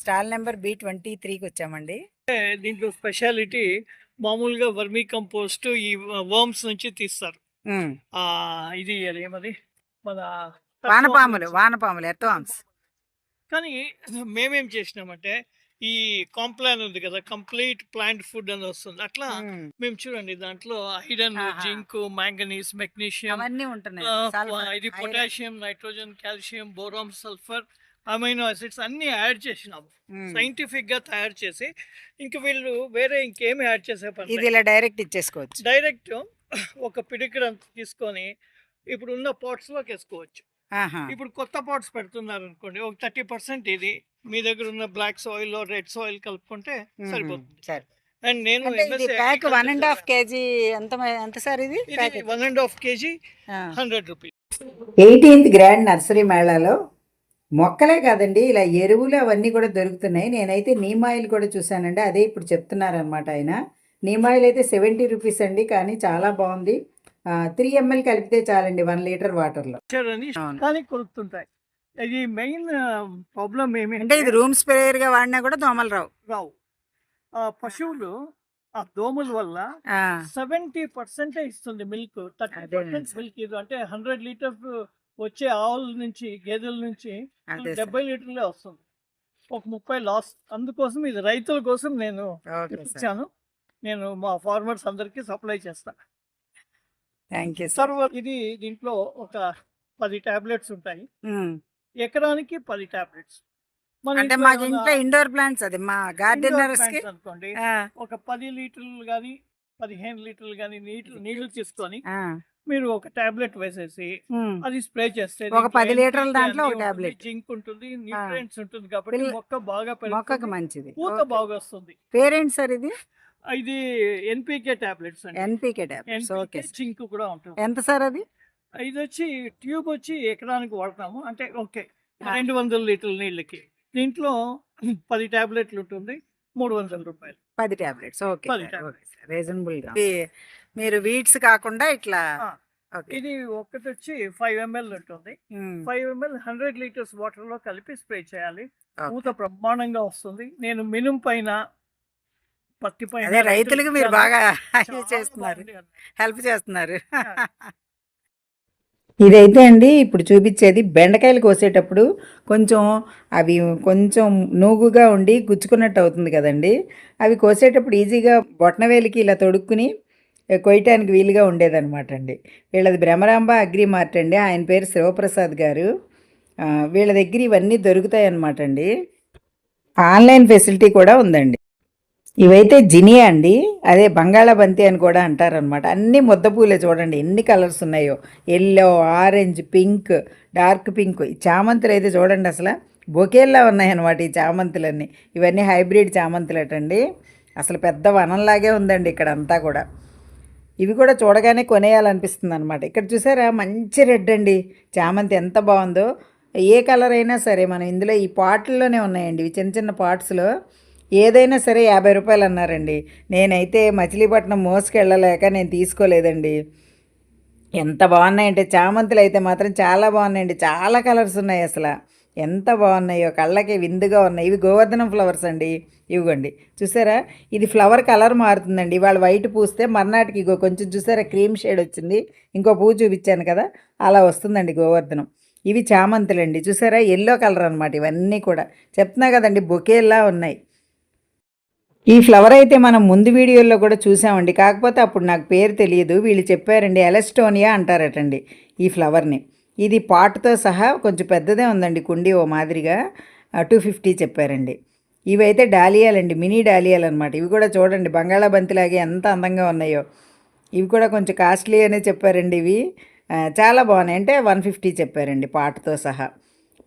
Stall number B twenty త్రీకి వచ్చామండి. దీంట్లో స్పెషాలిటీ మామూలుగా వర్మీ కంపోస్ట్ ఈ వర్మ్స్ నుంచి తీస్తారు. ఇది ఏమది? మన వానపాములు వానపాములు ఎర్త్వామ్స్ కానీ మేమేం చేసినామంటే ఈ కాంప్లాన్ ఉంది కదా కంప్లీట్ ప్లాంట్ ఫుడ్ అని వస్తుంది. అట్లా మేము చూడండి దాంట్లో ఐరన్. జింక్ మ్యాంగనీస్ మెగ్నీషియం ఇది. Potassium nitrogen calcium boron sulphur amino acids అన్ని యాడ్ చేసినాము. సైంటిఫిక్గా తయారు చేసి ఇంక వీళ్ళు వేరే ఇంకేమి యాడ్ చేసే పని ఇది ఇలా డైరెక్ట్ ఇచ్చేసుకోవచ్చు. డైరెక్ట్ ఒక పిడికిడ్ అంత తీసుకొని ఇప్పుడు ఉన్న పాట్స్లోకి వేసుకోవచ్చు. ఆహా. ఇప్పుడు కొత్త పాట్స్ పెడుతున్నారు అనుకోండి ఒక థర్టీ పర్సెంట్ ఇది మీ దగ్గర ఉన్న బ్లాక్ సాయిల్ రెడ్ సాయిల్ కలుపుకుంటే. సరిపోతుంది. సరే. అండ్ నేను pack one and half KG ఎంత ఎంత సార్ ఇది? ఇది one and half KG hundred rupees. Eighteenth grand nursery మేళాలో మొక్కలే కాదండి ఇలా ఎరువులు అవన్నీ కూడా దొరుకుతున్నాయి. నేనైతే నీమ్ ఆయిల్ కూడా చూశానండి అదే ఇప్పుడు చెప్తున్నారనమాట ఆయన. నీమ్ ఆయిల్ అయితే సెవెంటీ రూపీస్ అండి కానీ చాలా బాగుంది. త్రీ ఎంఎల్ కలిపితే చాలండి వన్ లీటర్ వాటర్లో. కానీ కొరుకుతుంటాయి. ఇది మెయిన్ ప్రాబ్లం ఏమి అంటే ఇది రూమ్ స్ప్రేయర్గా వాడినా కూడా దోమలు రావు. రావు. పశువులు ఆ దోమల వల్ల సెవెంటీ పర్సెంట్ ఇస్తుంది మిల్క్ థర్టీ పర్సెంట్. మిల్క్ ఇది అంటే హండ్రెడ్ లీటర్స్ వచ్చే ఆవుల నుంచి గేదెల నుంచి అదే సార్. డెబ్బై లీటర్లే వస్తుంది. ఒక ముప్పై లాస్ అందుకోసం ఇది రైతుల కోసం నేను ఓకే సార్. ఇచ్చాను నేను మా ఫార్మర్స్ అందరికి సప్లై చేస్తా. Thank you sir. సర్వర్ ఇది దీంట్లో ఒక పది టాబ్లెట్స్ ఉంటాయి. ఉమ్. ఎకరానికి పది టాబ్లెట్స్. అంటే మాకు ఇంట్లో ఇండోర్ ప్లాంట్స్ అది మా గార్డెనర్స్కి అనుకోండి. ఆ, ఒక పది లీటర్లు కానీ పదిహేను లీటర్లు కానీ నీళ్ళు నీళ్ళు తీసుకొని ఆ, మీరు ఒక టాబ్లెట్ వేసేసి. అది స్ప్రే చేస్తే ఒక పది లీటర్ల దాంట్లో ఒక tablet. జింక్ ఉంటుంది న్యూట్రియంట్స్ ఉంటుంది కాబట్టి మొక్క బాగా మొక్కకు మంచిది. పూత. బాగా వస్తుంది. పేరెంట్స్ సార్ ఇది? ఇది NPK tablets NPK tablets. Okay zinc కూడా ఉంటుంది. ఎంత సార్ అది? ఇది వచ్చి ట్యూబ్ వచ్చి ఎకరానికి వాడతాము. అంటే ఓకే. రెండు వందల లీటర్ల నీళ్ళకి. దీంట్లో పది టాబ్లెట్లు ఉంటుంది మూడు వందల రూపాయలు. పది టాబ్లెట్స్. ఓకే రీజనబుల్గా మీరు వీడ్స్ కాకుండా ఇట్లా ఇది ఒకటి వచ్చి ఫైవ్ ఎంఎల్ ఉంటుంది. ఫైవ్ ఎంఎల్ హండ్రెడ్ లీటర్స్ వాటర్లో కలిపి స్ప్రే చేయాలి. పూత బ్రహ్మాండంగా వస్తుంది. నేను మినుం పైన పత్తి పైన అదే రైతులకు మీరు. బాగా చేస్తున్నారు. హెల్ప్ చేస్తున్నారు. ఇదైతే అండి ఇప్పుడు చూపించేది బెండకాయలు కోసేటప్పుడు కొంచెం అవి కొంచెం నూగుగా ఉండి గుచ్చుకున్నట్టు అవుతుంది కదండి. అవి కోసేటప్పుడు ఈజీగా బొట్నవేలికి ఇలా తొడుక్కుని కొయ్యటానికి వీలుగా ఉండేదనమాట అండి వీళ్ళది భ్రమరాంబ అగ్రి మార్ట్ అండి. ఆయన పేరు శివప్రసాద్ గారు. వీళ్ళ దగ్గర ఇవన్నీ దొరుకుతాయి అన్నమాట అండి ఆన్లైన్ ఫెసిలిటీ కూడా ఉందండి. ఇవైతే జినియా అండి. అదే బంగాళాబంతి అని కూడా అంటారనమాట అన్ని ముద్ద పూలే చూడండి. ఎన్ని కలర్స్ ఉన్నాయో. Yellow orange pink dark pink. ఈ చామంతులు అయితే చూడండి అసలు. బొకేల్లా ఉన్నాయన్నమాట ఈ చామంతులన్నీ. ఇవన్నీ హైబ్రిడ్ చామంతులటండి. అసలు పెద్ద వనంలాగే ఉందండి ఇక్కడ అంతా కూడా. ఇవి కూడా చూడగానే కొనేయాలనిపిస్తుంది అనమాట ఇక్కడ చూసారా? మంచి రెడ్ అండి. చామంతి ఎంత బాగుందో. ఏ కలర్ అయినా సరే మనం ఇందులో ఈ పాట్లలోనే ఉన్నాయండి. ఇవి చిన్న చిన్న పార్ట్స్లో. ఏదైనా సరే యాభై రూపాయలు అన్నారండి. నేనైతే మచిలీపట్నం మోసుకెళ్ళలేక నేను తీసుకోలేదండి. ఎంత బాగున్నాయంటే చామంతులు అయితే మాత్రం చాలా బాగున్నాయండి. చాలా కలర్స్ ఉన్నాయి అసలు. ఎంత బాగున్నాయో కళ్ళకి విందుగా ఉన్నాయి. ఇవి గోవర్ధనం ఫ్లవర్స్ అండి. ఇవ్వండి. చూసారా? ఇది ఫ్లవర్ కలర్ మారుతుందండి. ఇవాళ వైట్ పూస్తే మర్నాటికి ఇగో కొంచెం చూసారా? క్రీమ్ షేడ్ వచ్చింది. ఇంకో పువ్వు చూపించాను కదా? అలా వస్తుందండి గోవర్ధనం. ఇవి చామంతులండి. చూసారా? ఎల్లో కలర్ అనమాట ఇవన్నీ కూడా. చెప్తున్నా కదండి బొకేలా ఉన్నాయి. ఈ ఫ్లవర్ అయితే మనం ముందు వీడియోలో కూడా చూసామండి. కాకపోతే అప్పుడు నాకు పేరు తెలియదు. వీళ్ళు చెప్పారండి ఎలస్టోనియా అంటారటండి ఈ ఫ్లవర్ని. ఇది పాటుతో సహా కొంచెం పెద్దదే ఉందండి కుండీ ఓ మాదిరిగా టూ ఫిఫ్టీ చెప్పారండి. ఇవైతే డాలియాలండి మినీ డాలియాలు అనమాట ఇవి కూడా చూడండి బంగాళాబంతిలాగే ఎంత అందంగా ఉన్నాయో. ఇవి కూడా కొంచెం కాస్ట్లీ అనే చెప్పారండి ఇవి. చాలా బాగున్నాయి. అంటే వన్ ఫిఫ్టీ చెప్పారండి పాటతో సహా.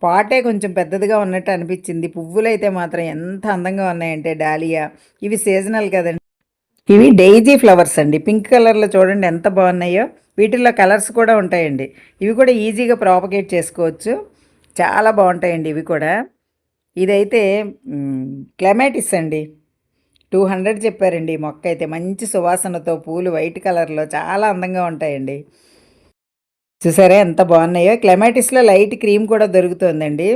పాటే కొంచెం పెద్దదిగా ఉన్నట్టు అనిపించింది. పువ్వులు అయితే మాత్రం ఎంత అందంగా ఉన్నాయంటే డాలియా. ఇవి సీజనల్ కదండి. ఇవి డైజీ ఫ్లవర్స్ అండి. పింక్ కలర్లో చూడండి ఎంత బాగున్నాయో. వీటిల్లో కలర్స్ కూడా ఉంటాయండి. ఇవి కూడా ఈజీగా ప్రాపగేట్ చేసుకోవచ్చు. చాలా బాగుంటాయండి ఇవి కూడా. ఇదైతే క్లెమాటిస్ అండి. టూ హండ్రెడ్ చెప్పారండి ఈ మొక్క అయితే. మంచి సువాసనతో పూలు వైట్ కలర్లో చాలా అందంగా ఉంటాయండి. చూసారా ఎంత బాగున్నాయో. క్లెమాటిస్లో లైట్ క్రీమ్ కూడా దొరుకుతుందండి.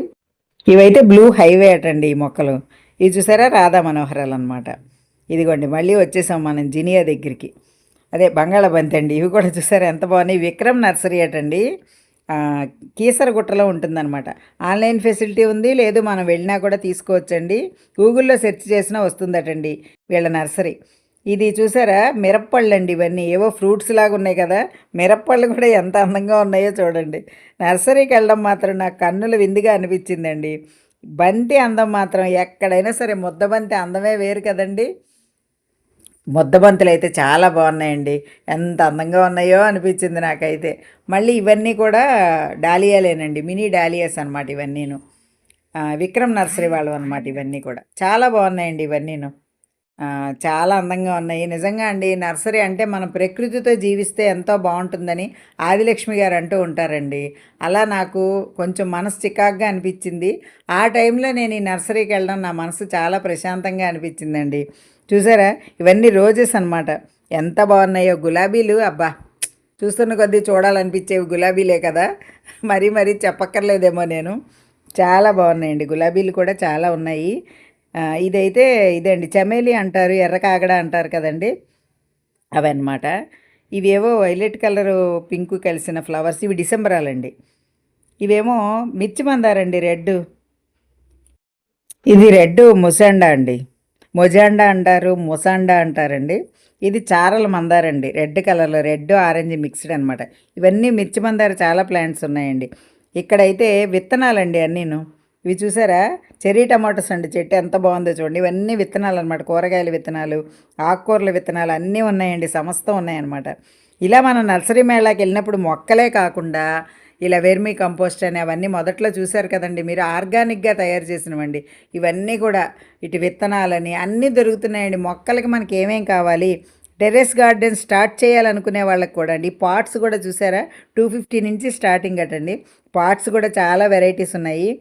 ఇవైతే బ్లూ హైవే అటండి ఈ మొక్కలు. ఇవి చూసారా? రాధా మనోహరాలు అనమాట ఇదిగోండి మళ్ళీ వచ్చేసాం మనం జినియా దగ్గరికి. అదే బంగాళాబంతి అండి. ఇవి కూడా చూసారా? ఎంత బాగున్నాయి. విక్రమ్ నర్సరీ అటండి. కీసరగుట్టలో ఉంటుందన్నమాట. ఆన్లైన్ ఫెసిలిటీ ఉంది. లేదు మనం వెళ్ళినా కూడా తీసుకోవచ్చండి. గూగుల్లో సెర్చ్ చేసినా వస్తుందటండి వీళ్ళ నర్సరీ. ఇది చూసారా? మిరప్పళ్ళు అండి ఇవన్నీ. ఏవో ఫ్రూట్స్ లాగా ఉన్నాయి కదా. మిరప్పళ్ళు కూడా ఎంత అందంగా ఉన్నాయో చూడండి. నర్సరీకి వెళ్ళడం మాత్రం నాకు కన్నుల విందుగా అనిపించిందండి. బంతి అందం మాత్రం ఎక్కడైనా సరే ముద్దబంతి అందమే వేరు కదండి. ముద్దబంతులు అయితే చాలా బాగున్నాయండి. ఎంత అందంగా ఉన్నాయో అనిపించింది నాకైతే. మళ్ళీ ఇవన్నీ కూడా డాలియాలేనండి. మినీ డాలియాస్ అనమాట ఇవన్నీను. విక్రమ్ నర్సరీ వాళ్ళు అనమాట ఇవన్నీ కూడా. చాలా బాగున్నాయండి ఇవన్నీను. చాలా అందంగా ఉన్నాయి. నిజంగా అండి నర్సరీ అంటే మనం ప్రకృతితో జీవిస్తే ఎంతో బాగుంటుందని ఆదిలక్ష్మి గారు అంటూ ఉంటారండి. అలా నాకు కొంచెం మనసు చికాగ్గా అనిపించింది. ఆ టైంలో నేను ఈ నర్సరీకి వెళ్ళడం నా మనసు చాలా ప్రశాంతంగా అనిపించిందండి. చూసారా? ఇవన్నీ రోజెస్ అన్నమాట. ఎంత బాగున్నాయో గులాబీలు అబ్బా! చూస్తున్న కొద్దీ చూడాలనిపించేవి గులాబీలే కదా. మరీ మరీ చెప్పక్కర్లేదేమో నేను. చాలా బాగున్నాయండి. గులాబీలు కూడా చాలా ఉన్నాయి. ఇదైతే ఇదండి. చమేలి అంటారు ఎర్ర కాగడ అంటారు కదండి. అవన్నమాట. ఇవేవో వైలెట్ కలరు పింక్ కలిసిన ఫ్లవర్స్. ఇవి డిసెంబరాలండి. ఇవేమో మిర్చి మందారండి రెడ్ ఇది రెడ్ ముసండా అండి. మొజాండా అంటారు ముసాండా అంటారండి. ఇది చారల మందారండి రెడ్ కలర్లో రెడ్ ఆరెంజ్ మిక్స్డ్ అనమాట ఇవన్నీ మిర్చి మందార చాలా ప్లాంట్స్ ఉన్నాయండి. ఇక్కడైతే విత్తనాలండి అన్నీను. ఇవి చూసారా? చెర్రీ టమాటోస్ అండి. చెట్టు ఎంత బాగుందో చూడండి. ఇవన్నీ విత్తనాలు అనమాట కూరగాయల విత్తనాలు ఆకుకూరల విత్తనాలు అన్నీ ఉన్నాయండి. సమస్తం ఉన్నాయన్నమాట. ఇలా మనం నర్సరీ మేళాకి వెళ్ళినప్పుడు మొక్కలే కాకుండా ఇలా వెర్మీ కంపోస్ట్ అని అవన్నీ మొదట్లో చూశారు కదండి. మీరు ఆర్గానిక్గా తయారు చేసినవండి. ఇవన్నీ కూడా ఇటు విత్తనాలని అన్నీ దొరుకుతున్నాయండి. మొక్కలకి మనకి ఏమేం కావాలి? టెర్రస్ గార్డెన్ స్టార్ట్ చేయాలనుకునే వాళ్ళకి కూడా అండి. పాట్స్ కూడా చూసారా? టూ ఫిఫ్టీ నుంచి స్టార్టింగ్ అటండి. పాట్స్ కూడా చాలా వెరైటీస్ ఉన్నాయి.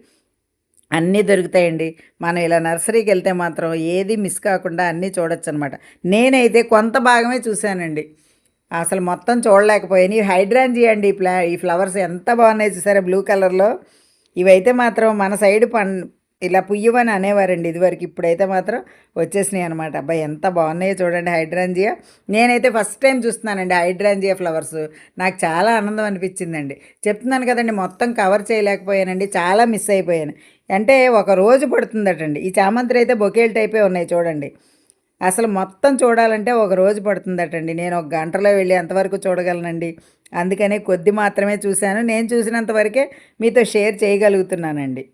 అన్నీ దొరుకుతాయండి. మనం ఇలా నర్సరీకి వెళ్తే మాత్రం ఏది మిస్ కాకుండా అన్నీ చూడొచ్చు అనమాట నేనైతే కొంత భాగమే చూశానండి. అసలు మొత్తం చూడలేకపోయాను. ఈ హైడ్రాంజీ అండి ఈ ప్లా ఈ ఫ్లవర్స్ ఎంత బాగున్నాయి చూసారా? బ్లూ కలర్లో. ఇవైతే మాత్రం మన సైడ్ పన్ ఇలా పుయ్యవని అనేవారండి ఇదివరకు. ఇప్పుడైతే మాత్రం వచ్చేసినాయి అనమాట అబ్బాయి ఎంత బాగున్నాయో చూడండి హైడ్రాంజియా. నేనైతే ఫస్ట్ టైం చూస్తున్నానండి హైడ్రాంజియా ఫ్లవర్స్. నాకు చాలా ఆనందం అనిపించిందండి. చెప్తున్నాను కదండి మొత్తం కవర్ చేయలేకపోయానండి చాలా మిస్ అయిపోయాను. అంటే ఒక రోజు పడుతుందటండి. ఈ చామంతి అయితే బొకేల్ టైపే ఉన్నాయి చూడండి. అసలు మొత్తం చూడాలంటే ఒక రోజు పడుతుందటండి. నేను ఒక గంటలో వెళ్ళి ఎంతవరకు చూడగలనండి? అందుకనే కొద్ది మాత్రమే చూశాను. నేను చూసినంత వరకే మీతో షేర్ చేయగలుగుతున్నానండి.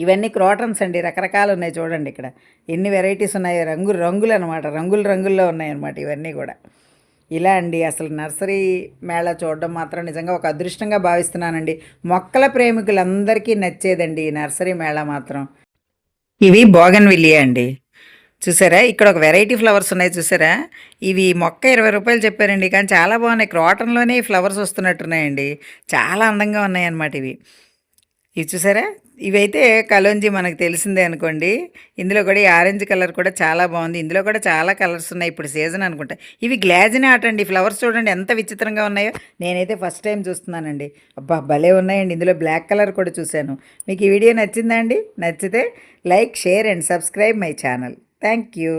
ఇవన్నీ క్రోటన్స్ అండి. రకరకాలు ఉన్నాయి చూడండి ఇక్కడ. ఎన్ని వెరైటీస్ ఉన్నాయో. రంగు రంగులు అనమాట రంగులు రంగుల్లో ఉన్నాయన్నమాట ఇవన్నీ కూడా. ఇలా అండి. అసలు నర్సరీ మేళా చూడడం మాత్రం నిజంగా ఒక అదృష్టంగా భావిస్తున్నానండి. మొక్కల ప్రేమికులందరికీ నచ్చేదండి ఈ నర్సరీ మేళా మాత్రం. ఇవి బోగన్విల్లియా అండి. చూసారా? ఇక్కడ ఒక వెరైటీ ఫ్లవర్స్ ఉన్నాయి చూసారా? ఇవి మొక్క ఇరవై రూపాయలు చెప్పారండి కానీ చాలా బాగున్నాయి. క్రాటన్లోనే ఈ ఫ్లవర్స్ వస్తున్నట్టున్నాయండి. చాలా అందంగా ఉన్నాయన్నమాట ఇవి. ఇవి చూసారా? ఇవైతే కలోంజీ మనకు తెలిసిందే అనుకోండి. ఇందులో కూడా ఈ ఆరెంజ్ కలర్ కూడా చాలా బాగుంది. ఇందులో కూడా చాలా కలర్స్ ఉన్నాయి. ఇప్పుడు సీజన్ అనుకుంటా. ఇవి గ్లాజిన్ ఆట అండి. ఫ్లవర్స్ చూడండి ఎంత విచిత్రంగా ఉన్నాయో. నేనైతే ఫస్ట్ టైం చూస్తున్నానండి. అబ్బా భలే ఉన్నాయండి. ఇందులో బ్లాక్ కలర్ కూడా చూశాను. మీకు ఈ వీడియో నచ్చిందా అండి? నచ్చితే like share and subscribe my channel thank you